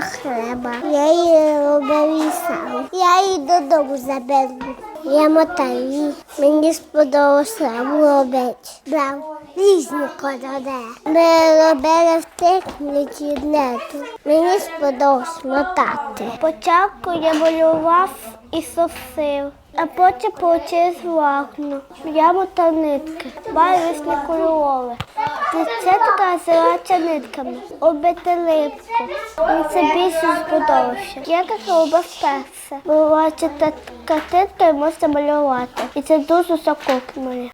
хліба. Я її робив і сам. Я її додому заберу. Я мотаю. Мені сподобалося робити. Брав різні кольори. Ми робили в техніці нету. Мені сподобалось мотати. Спочатку я малював і сосив, а потім получилось влакно. Я мотав нитки, різні кольори. Це така називається нитками. Обити липку. Мені це більше сподобався. Я так робив перше. Буває, така картинка і можна малювати. І це дуже закопнує.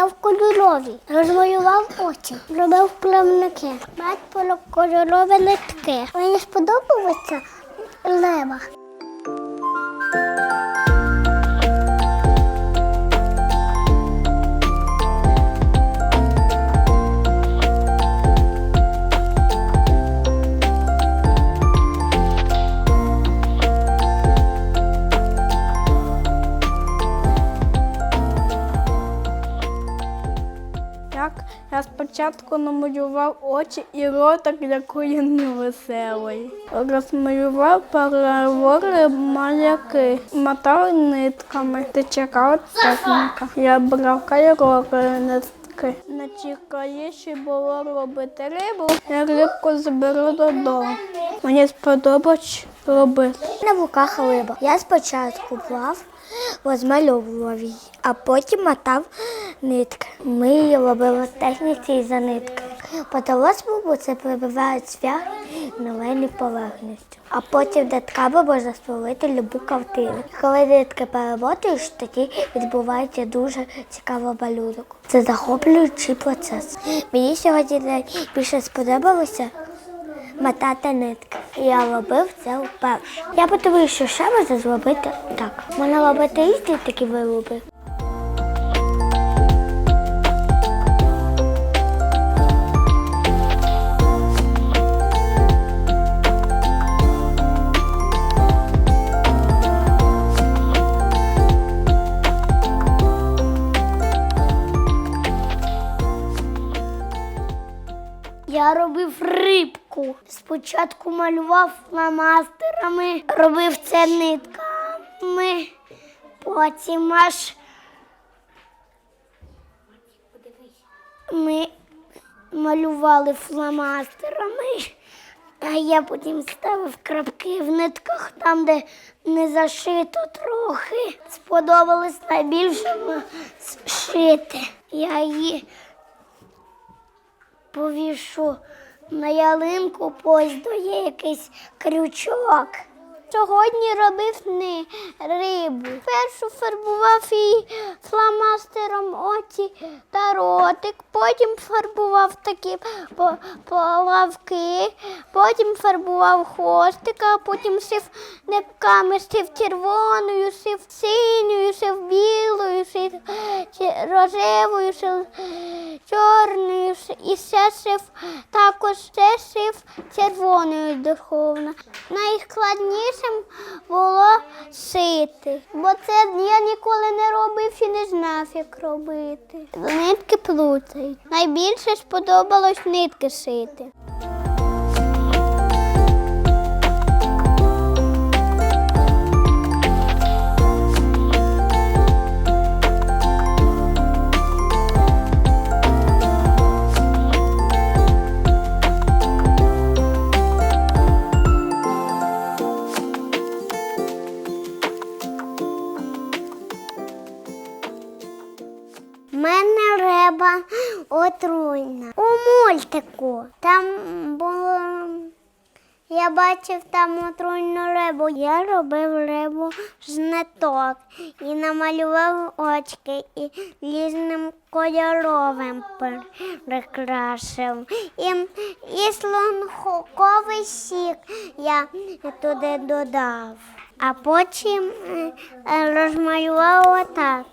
Я в кольорові. Розмалював очі, робив плавники. Бать кольорові нитки. Мені сподобалося лева. Спочатку намалював очі і ротик якої невеселий. Розмалював перевори маляки, мотав нитками, течера техніка. Я брав кольори нитки. Найцікавіше було робити рибу, я рибку заберу додому. Мені сподобалось робити. На руках риба. Я спочатку плав, розмальовував її, а потім мотав нитки. Ми її робили в техніці із за нитки. Потолос бо це прибивають цвях новини поверхністю. А потім, треба, можна створити любу картину. Коли нитки перемотуєш, тоді відбувається дуже цікавий малюнок. Це захоплюючий процес. Мені сьогодні найбільше сподобалося мотати нитки. Я робив це вперше. Я подумаю, що ще можна зробити так. Можна робити різні такі вироби. Спочатку малював фломастерами, робив це нитками, потім аж ми малювали фломастерами, а я потім ставив крапки в нитках там, де не зашито трохи. Сподобалось найбільше шити. Я її повішу на ялинку, поїзду є якийсь крючок. Сьогодні робив не рибу. Першу фарбував її фломастером очі та ротик, потім фарбував такі по- полавки, потім фарбував хвостика, потім сив нитками, сив червоною, сив синьою, сив білою, сив рожевою, сив чорною і все сив також все сив червоною духовно. Найскладнішим було шити, бо це я ніколи не робив і не знав, як робити. Нитки плутають. Найбільше сподобалось нитки шити. Мене риба отруйна. У мультику там було Я бачив там отруйну рибу. Я робив рибу з і намалював очки і різним кольоровим прикрашив. І, і слонковий сік я туди додав. А потім е, розмалював отак.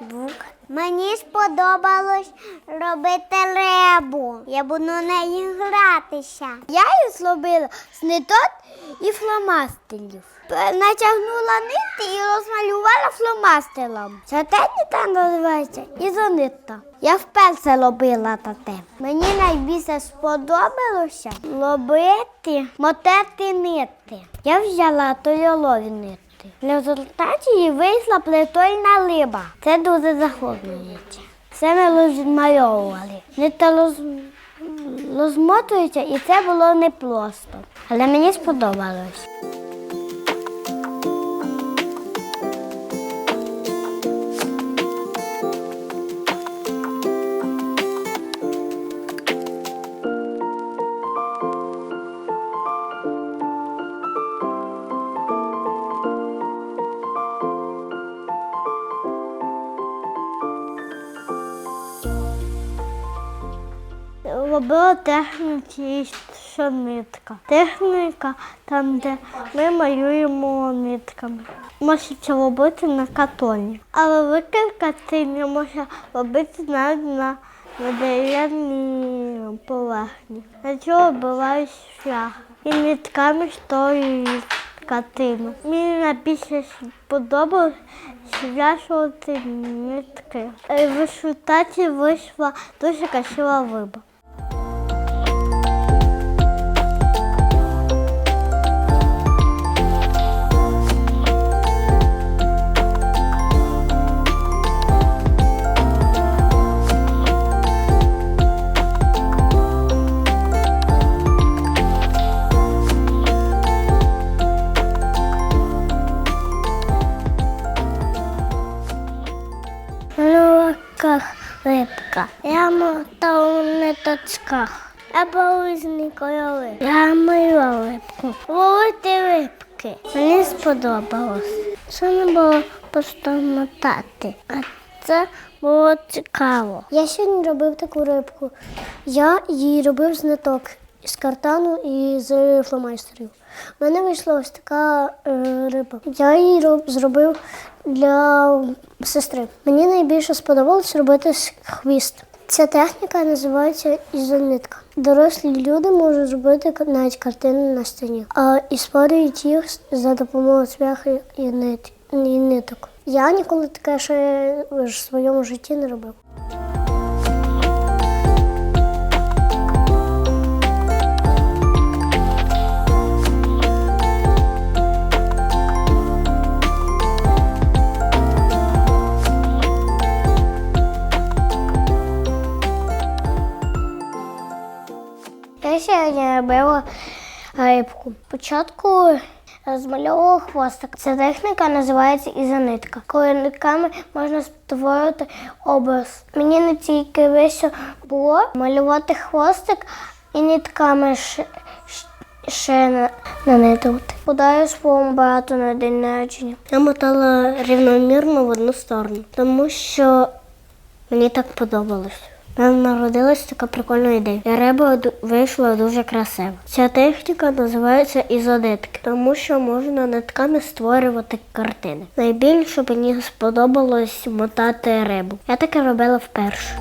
Бук. Мені сподобалось робити рибу. Я буду нею гратися. Я її зробила з ниток і фломастерів. Натягнула нити і розмалювала фломастером. Ця техніка називається ізонита. Я вперше робила таке. Мені найбільше сподобалося робити мотати нити. Я взяла тольолові нити. В результаті вийшла притольна риба. Це дуже захоплюється. Це ми розмальовували. Не роз... розмотується і це було непросто. Але мені сподобалось. Робила техніки що нитка. Техніка там, де ми малюємо нитками. Можете робити на картоні. А велика картина може робити навіть на, дерев'яній поверхні. На цього бувають шлях. І нитками створюють картину. Мені найбільше сподобалось зв'язувати нитки. Е, В результаті вийшла дуже красива риба. На рибка. Я мотав ниточках. Я був різні кольори. Я малював рибку. Ловити рибки. Мені сподобалось. Це не було просто мотати, а це було цікаво. Я сьогодні робив таку рибку. Я її робив з ниток, з картану і з фломайстерів. У мене вийшла ось така е, риба. Я її роб- зробив для сестри. Мені найбільше сподобалось робити хвіст. Ця техніка називається ізонитка. Дорослі люди можуть зробити навіть картини на стіні, а і створюють їх за допомогою цвяхи і, нит, і ниток. Я ніколи таке ще в своєму житті не робив. Сьогодні робила рибку. Спочатку розмальовувала хвостик. Ця техніка називається ізонитка. Коли нитками можна створити образ. Мені не тільки весело було малювати хвостик і нитками ще, ще на, нанитувати. Подаю своєму брату на день народження. Я мотала рівномірно в одну сторону, тому що Мені так подобалось. У мене народилась така прикольна ідея. І риба вийшла дуже красиво. Ця техніка називається ізодитки, тому що можна нитками створювати картини. Найбільше мені сподобалось мотати рибу. Я таке робила вперше.